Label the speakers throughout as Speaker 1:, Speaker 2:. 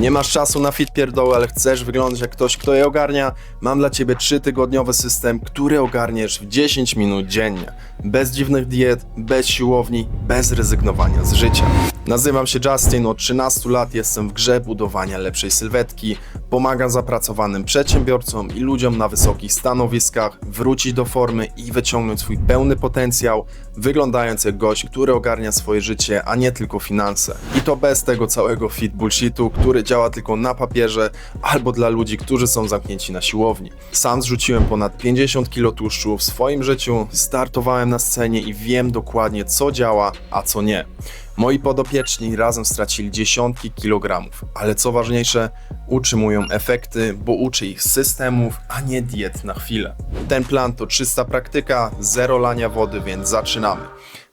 Speaker 1: Nie masz czasu na fit pierdoły, ale chcesz wyglądać jak ktoś, kto je ogarnia? Mam dla Ciebie 3-tygodniowy system, który ogarniesz w 10 minut dziennie. Bez dziwnych diet, bez siłowni, bez rezygnowania z życia. Nazywam się Justin, od 13 lat jestem w grze budowania lepszej sylwetki. Pomagam zapracowanym przedsiębiorcom i ludziom na wysokich stanowiskach wrócić do formy i wyciągnąć swój pełny potencjał, wyglądając jak gość, który ogarnia swoje życie, a nie tylko finanse. I to bez tego całego fit bullshitu, który działa tylko na papierze albo dla ludzi, którzy są zamknięci na siłowni. Sam zrzuciłem ponad 50 kg tłuszczu w swoim życiu, startowałem na scenie i wiem dokładnie co działa, a co nie. Moi podopieczni razem stracili dziesiątki kilogramów, ale co ważniejsze, utrzymują efekty, bo uczy ich systemów, a nie diet na chwilę. Ten plan to czysta praktyka, zero lania wody, więc zaczynamy.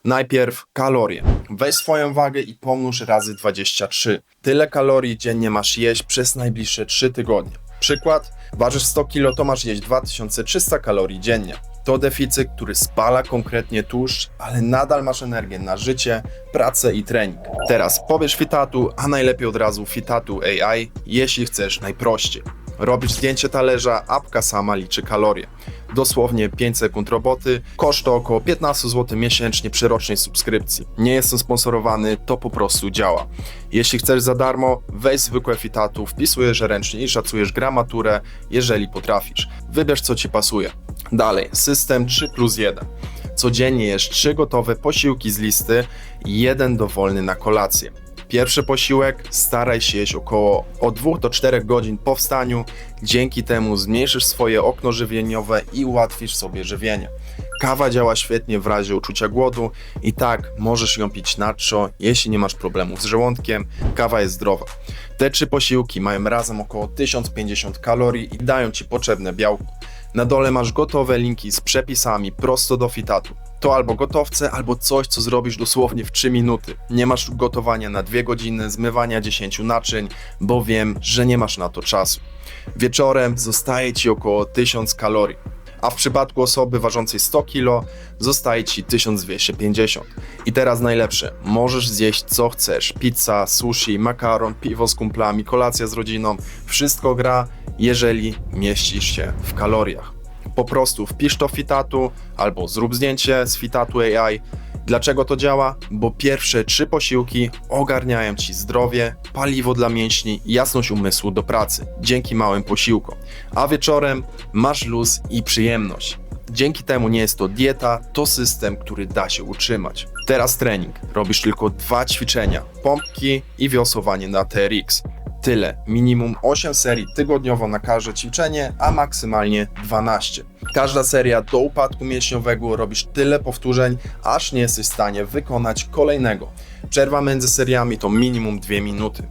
Speaker 1: Najpierw kalorie. Weź swoją wagę i pomnóż razy 23. Tyle kalorii dziennie masz jeść przez najbliższe 3 tygodnie. Przykład, ważysz 100 kg, to masz jeść 2300 kalorii dziennie. To deficyt, który spala konkretnie tłuszcz, ale nadal masz energię na życie, pracę i trening. Teraz pobierz fitatu, a najlepiej od razu fitatu AI, jeśli chcesz najprościej. Robisz zdjęcie talerza, apka sama liczy kalorie. Dosłownie 5 sekund roboty, koszt to około 15 zł miesięcznie przy rocznej subskrypcji. Nie jestem sponsorowany, to po prostu działa. Jeśli chcesz za darmo, weź zwykłe fitatu, wpisujesz ręcznie i szacujesz gramaturę, jeżeli potrafisz. Wybierz co Ci pasuje. Dalej, system 3 plus 1. Codziennie jesz 3 gotowe posiłki z listy i jeden dowolny na kolację. Pierwszy posiłek staraj się jeść około od 2 do 4 godzin po wstaniu. Dzięki temu zmniejszysz swoje okno żywieniowe i ułatwisz sobie żywienie. Kawa działa świetnie w razie uczucia głodu i tak możesz ją pić na czczo, jeśli nie masz problemów z żołądkiem. Kawa jest zdrowa. Te trzy posiłki mają razem około 1050 kalorii i dają Ci potrzebne białko. Na dole masz gotowe linki z przepisami prosto do fitatu. To albo gotowce, albo coś, co zrobisz dosłownie w 3 minuty. Nie masz gotowania na 2 godziny, zmywania 10 naczyń, bo wiem, że nie masz na to czasu. Wieczorem zostaje Ci około 1000 kalorii, a w przypadku osoby ważącej 100 kg zostaje Ci 1250. I teraz najlepsze, możesz zjeść co chcesz, pizza, sushi, makaron, piwo z kumplami, kolacja z rodziną, wszystko gra, jeżeli mieścisz się w kaloriach po prostu wpisz to fitatu albo zrób zdjęcie z fitatu AI. Dlaczego to działa? Bo pierwsze trzy posiłki ogarniają ci zdrowie, paliwo dla mięśni i jasność umysłu do pracy dzięki małym posiłkom. A wieczorem masz luz i przyjemność. Dzięki temu nie jest to dieta, to system, który da się utrzymać. Teraz trening. Robisz tylko dwa ćwiczenia: pompki i wiosłowanie na TRX. Tyle. Minimum 8 serii tygodniowo na każde ćwiczenie, a maksymalnie 12. Każda seria do upadku mięśniowego robisz tyle powtórzeń, aż nie jesteś w stanie wykonać kolejnego. Przerwa między seriami to minimum 2 minuty.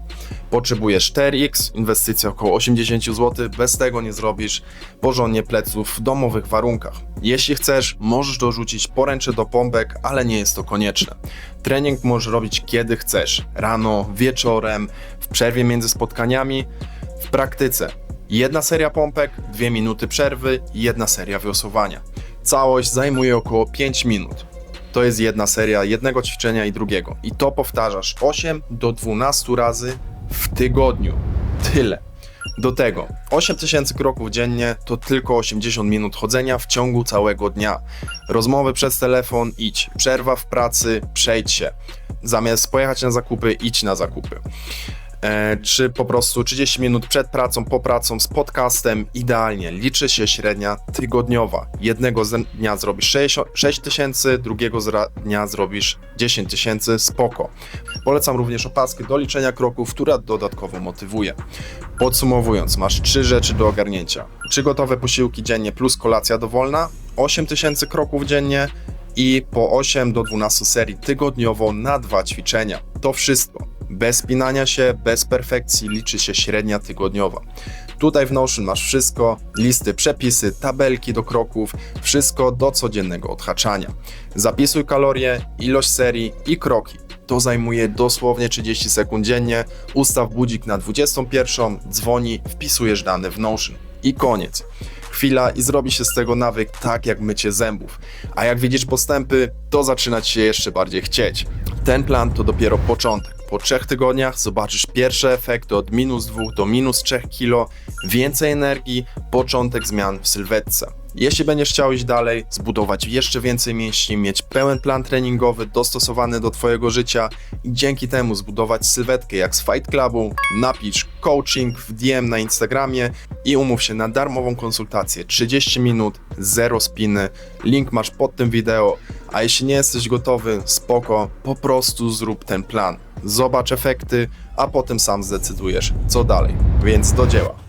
Speaker 1: Potrzebujesz 4X, inwestycja około 80 zł, bez tego nie zrobisz porządnie pleców w domowych warunkach. Jeśli chcesz, możesz dorzucić poręcze do pompek, ale nie jest to konieczne. Trening możesz robić kiedy chcesz, rano, wieczorem, w przerwie między spotkaniami, w praktyce. Jedna seria pompek, dwie minuty przerwy i jedna seria wiosłowania. Całość zajmuje około 5 minut. To jest jedna seria jednego ćwiczenia i drugiego. I to powtarzasz 8 do 12 razy w tygodniu. Tyle. Do tego 8000 kroków dziennie to tylko 80 minut chodzenia w ciągu całego dnia. Rozmowy przez telefon idź, przerwa w pracy przejdź się. Zamiast pojechać na zakupy, idź na zakupy. E, czy po prostu 30 minut przed pracą, po pracą z podcastem, idealnie. Liczy się średnia tygodniowa. Jednego dnia zrobisz 6 6 tysięcy, drugiego dnia zrobisz 10 tysięcy, spoko. Polecam również opaskę do liczenia kroków, która dodatkowo motywuje. Podsumowując, masz trzy rzeczy do ogarnięcia. Trzy gotowe posiłki dziennie plus kolacja dowolna, 8 tysięcy kroków dziennie i po 8 do 12 serii tygodniowo na dwa ćwiczenia. To wszystko. Bez spinania się, bez perfekcji liczy się średnia tygodniowa. Tutaj w Notion masz wszystko, listy, przepisy, tabelki do kroków, wszystko do codziennego odhaczania. Zapisuj kalorie, ilość serii i kroki. To zajmuje dosłownie 30 sekund dziennie. Ustaw budzik na 21, dzwoni, wpisujesz dane w Notion. I koniec. Chwila i zrobi się z tego nawyk tak jak mycie zębów. A jak widzisz postępy, to zaczyna ci się jeszcze bardziej chcieć. Ten plan to dopiero początek. Po trzech tygodniach zobaczysz pierwsze efekty od minus 2 do minus 3 kg, więcej energii, początek zmian w sylwetce. Jeśli będziesz chciał iść dalej, zbudować jeszcze więcej mięśni, mieć pełen plan treningowy dostosowany do Twojego życia i dzięki temu zbudować sylwetkę jak z Fight Clubu, napisz coaching w DM na Instagramie i umów się na darmową konsultację 30 minut, zero spiny. Link masz pod tym wideo, a jeśli nie jesteś gotowy, spoko, po prostu zrób ten plan. Zobacz efekty, a potem sam zdecydujesz, co dalej. Więc do dzieła.